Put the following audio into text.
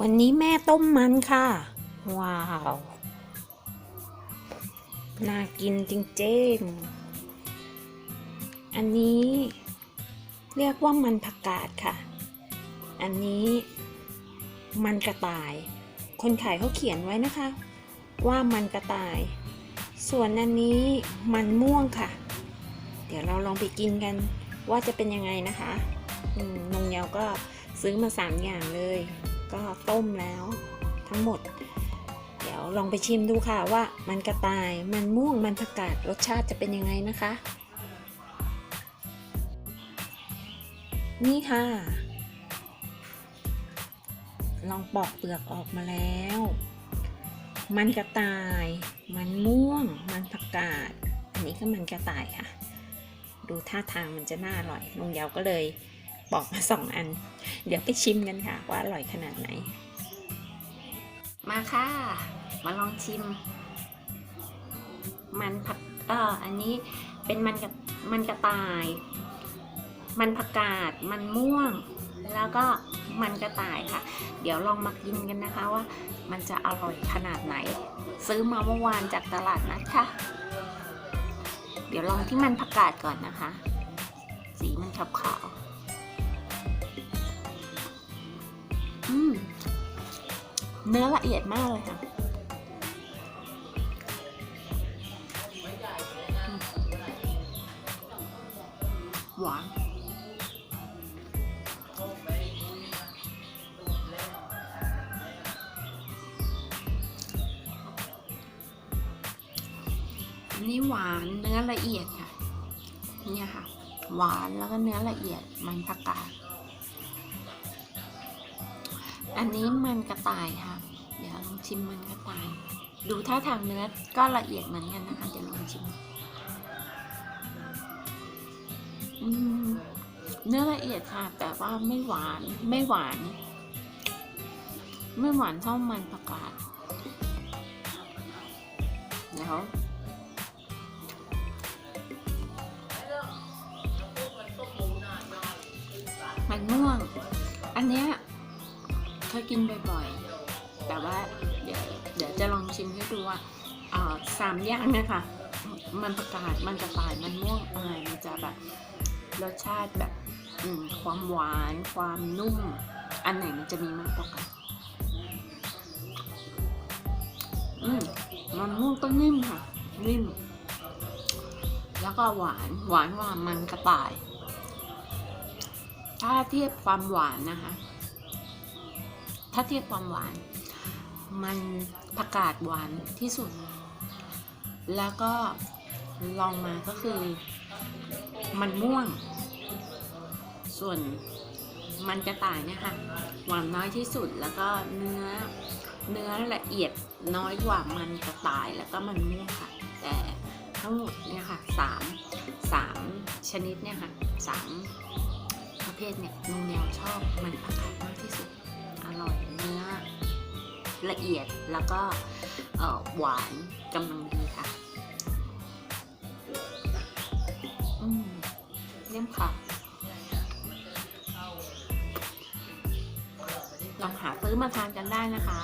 วันนี้แม่ต้มมันค่ะ ว้าว น่ากินจริงๆ อันนี้เรียกว่ามันผักกาดค่ะ อันนี้มันกระต่าย คนขายเขาเขียนไว้นะคะ ว่ามันกระต่าย ส่วนอันนี้มันม่วงค่ะ เดี๋ยวเราลองไปกินกันว่าจะเป็นยังไงนะคะนงเยาวก็ซื้อมาสามอย่างเลย ก็ต้มแล้ว ทั้งหมด เดี๋ยวลองไปชิมดูค่ะว่ามันกระต่ายมันม่วงมันผักกาดรสชาติจะเป็นยังไงนะคะ นี่ค่ะ ลองปอกเปลือกออกมาแล้ว มันกระต่าย มันม่วง มันผักกาด อันนี้ก็มันกระต่ายค่ะ ดูท่าทางมันจะน่าอร่อยลุงเยาวก็เลย ปอกมาสองอัน เดี๋ยวไปชิมกันค่ะ ว่าอร่อยขนาดไหน มาค่ะ มาลองชิม มันผักเอออันนี้เป็นมันกระมันกระต่าย มันผักกาด มันม่วง แล้วก็มันกระต่ายค่ะ เดี๋ยวลองมากินกันนะคะว่า มันจะอร่อยขนาดไหน ซื้อมาเมื่อวานจากตลาดนัดค่ะ เดี๋ยวลองที่มันผักกาดก่อนนะคะ สีมันขาวขาวๆ เนื้อละเอียดมากเลยค่ะหวานอันนี้หวานเนื้อละเอียดค่ะ เนี่ยค่ะ หวานแล้วก็เนื้อละเอียดมันผักกาด อันนี้มันกระต่ายค่ะ เดี๋ยวลองชิมมันกระต่าย ดูท่าทางเนื้อก็ละเอียดเหมือนกันนะคะ เดี๋ยวลองชิมเนื้อละเอียดค่ะ แต่ว่าไม่หวาน ไม่หวาน ไม่หวานเท่ามันผักกาดเดี๋ยวมันม่วง อันเนี้ย เคยกินบ่อยๆ แต่ว่าเดี๋ยวเดี๋ยวจะลองชิมให้ดูว่าสามอย่างนะคะมันประกาศมันกระต่ายมันม่วงอะไรมันจะแบบรสชาติแบบความหวานความนุ่ม อันไหนมันจะมีมากกว่ากันอืมมันม่วงก็นิ่มค่ะนิ่ม แล้วก็หวานหวานว่ามันกระต่าย ถ้าเทียบความหวานนะคะ ถ้าเทียบความหวาน มันผักกาดหวานที่สุด แล้วก็ลองมาก็คือ มันม่วง ส่วนมันกระต่ายเนี่ยค่ะ หวานน้อยที่สุดแล้วก็เนื้อเนื้อละเอียดน้อยกว่ามันกระต่ายแล้วก็มันม่วงค่ะ แต่ทั้งหมดเนี่ยค่ะสามสามชนิดเนี่ยค่ะสามประเภทเนี่ยลุงแนวชอบมันผักกาดมากที่สุด อร่อยเนื้อละเอียดแล้วก็หวานกำลังดีค่ะอืมเยี่ยมค่ะลองหาซื้อมาทานกันได้นะคะ